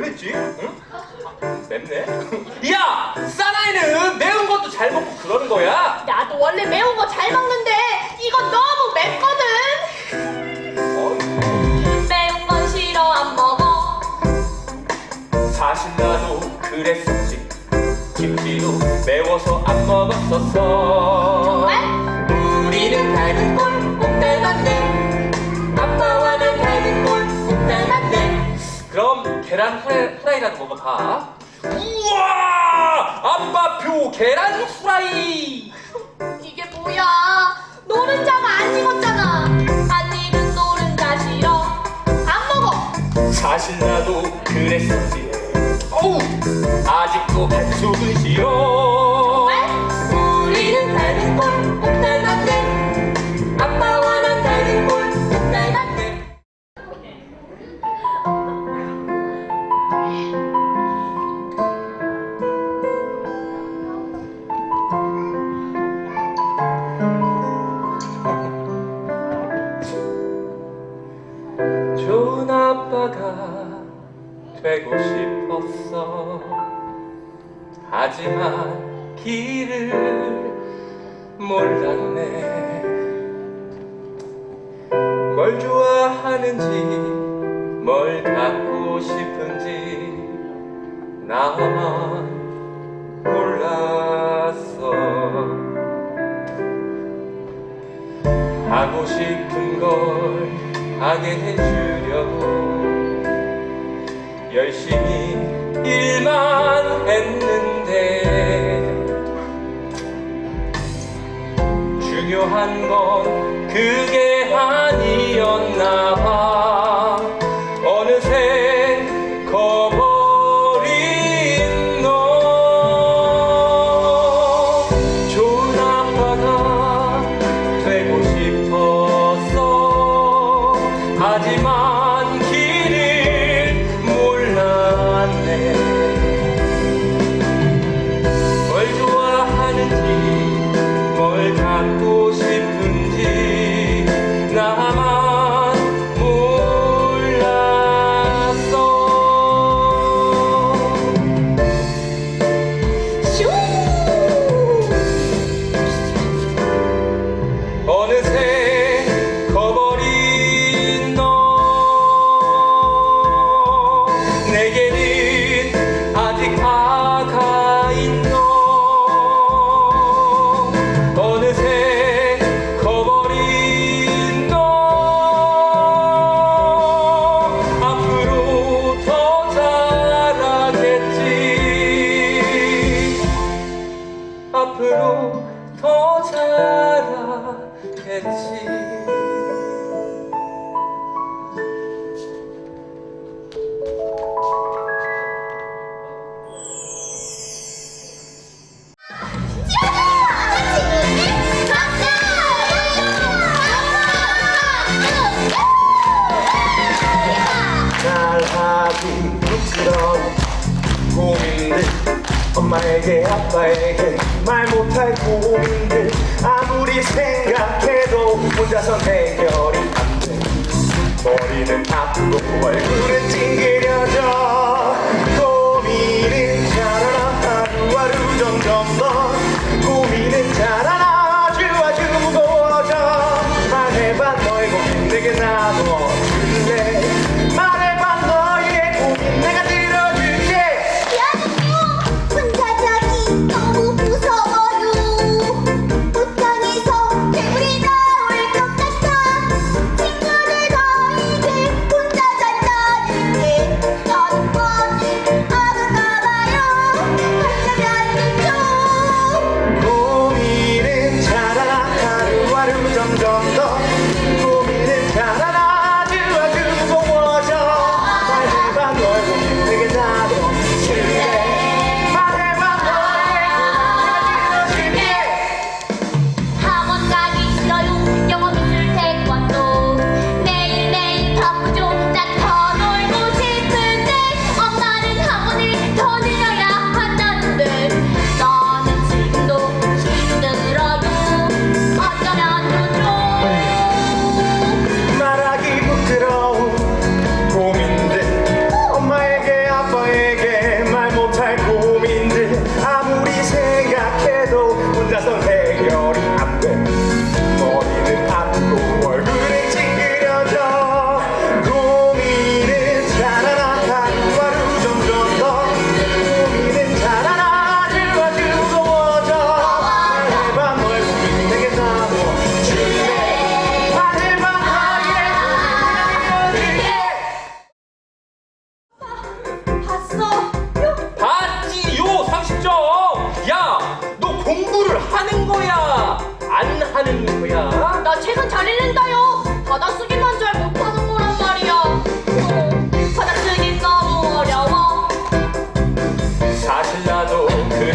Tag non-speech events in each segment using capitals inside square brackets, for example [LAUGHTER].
맵지? 응? 맵네? 야! 사나이는 매운 것도 잘 먹고 그러는 거야! 나도 원래 매운 거 잘 먹는데 이거 너무 맵거든. 어? 매운 건 싫어 안 먹어. 사실 나도 그랬었지 김치도 매워서 안 먹었었어 정말? 우리는 닮은 꼴 계란 후라이, 후라이라도 네. 먹어봐. 우와! 아빠표 계란 후라이! 이게 뭐야? 노른자가 안 익었잖아. 안 익은 노른자 싫어. 안 먹어. 사실 나도 그랬었지. 어우! 아직도 배속은 싫어. 몰랐네. 뭘 좋아하는지 뭘 갖고 싶은지 나만 몰랐어. 하고 싶은 걸 하게 해주려고 열심히 일만 했는데 한 건 그게 해결이 안돼. 머리는 아프고 얼굴은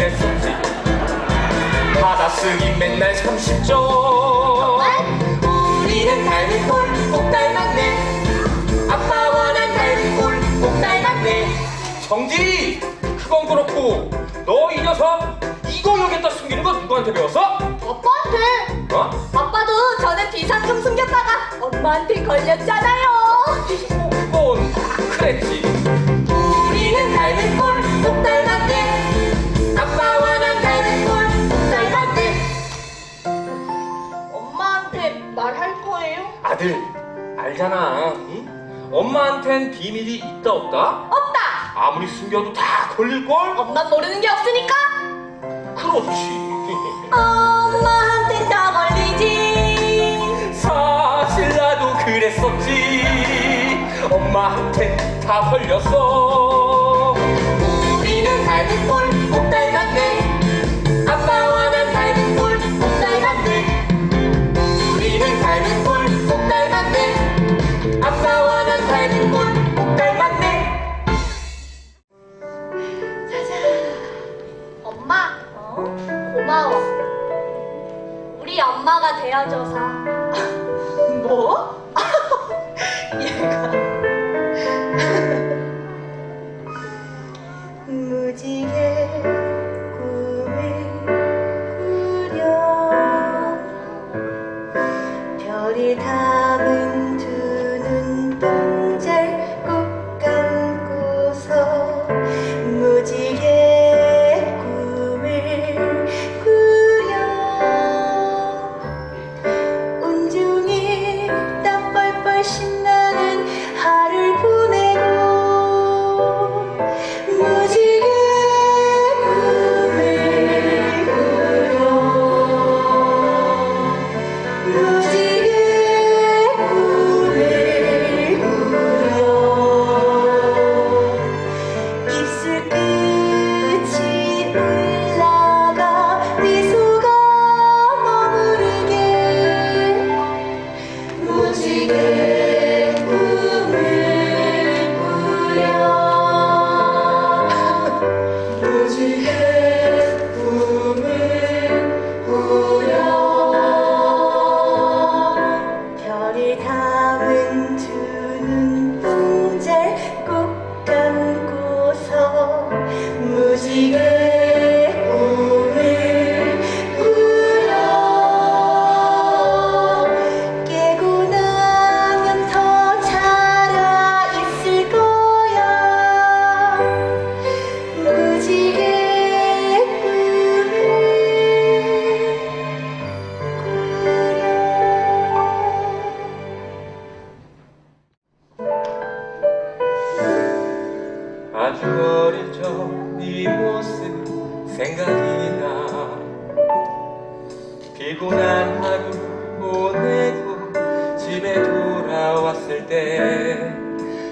했는지. 받아쓰기 맨날 30점 우리는 달리골 꼭 닮았네 아빠와 난 달리골 꼭 닮았네 정지! 그건 그렇고 너 이 녀석 이거 여기다 숨기는 거 누구한테 배웠어? 아빠한테. 어? 아빠도 전에 비상금 숨겼다가 엄마한테 걸렸잖아요. 어, 그건 그랬지. 우리는 닮은 꼴꼭 닮았네 아들 알잖아. 응? 엄마한텐 비밀이 있다 없다? 없다. 아무리 숨겨도 다 걸릴걸? 엄만 모르는 게 없으니까. 그렇지. [LAUGHS] 엄마한텐 다 걸리지. 사실 나도 그랬었지. 엄마한텐 다 걸렸어. 우리는 잘됐걸. 별이 아주 어릴 적네 모습 생각이 나. 피곤한 하루 보내고 집에 돌아왔을 때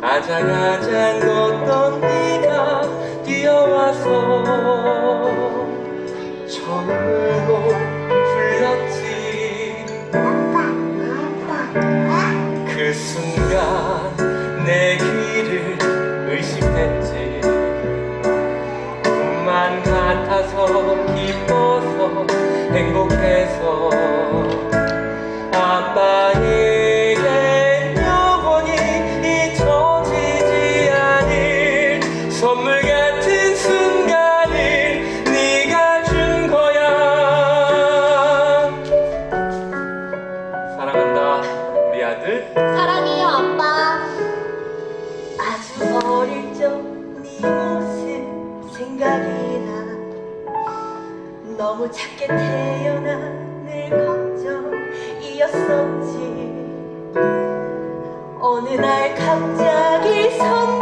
아장아장 걷던 네가 뛰어와서 처음으로 불렀지. 그 순간 너무 작게 태어나 늘 걱정이었었지. 어느 날 갑자기 짚더니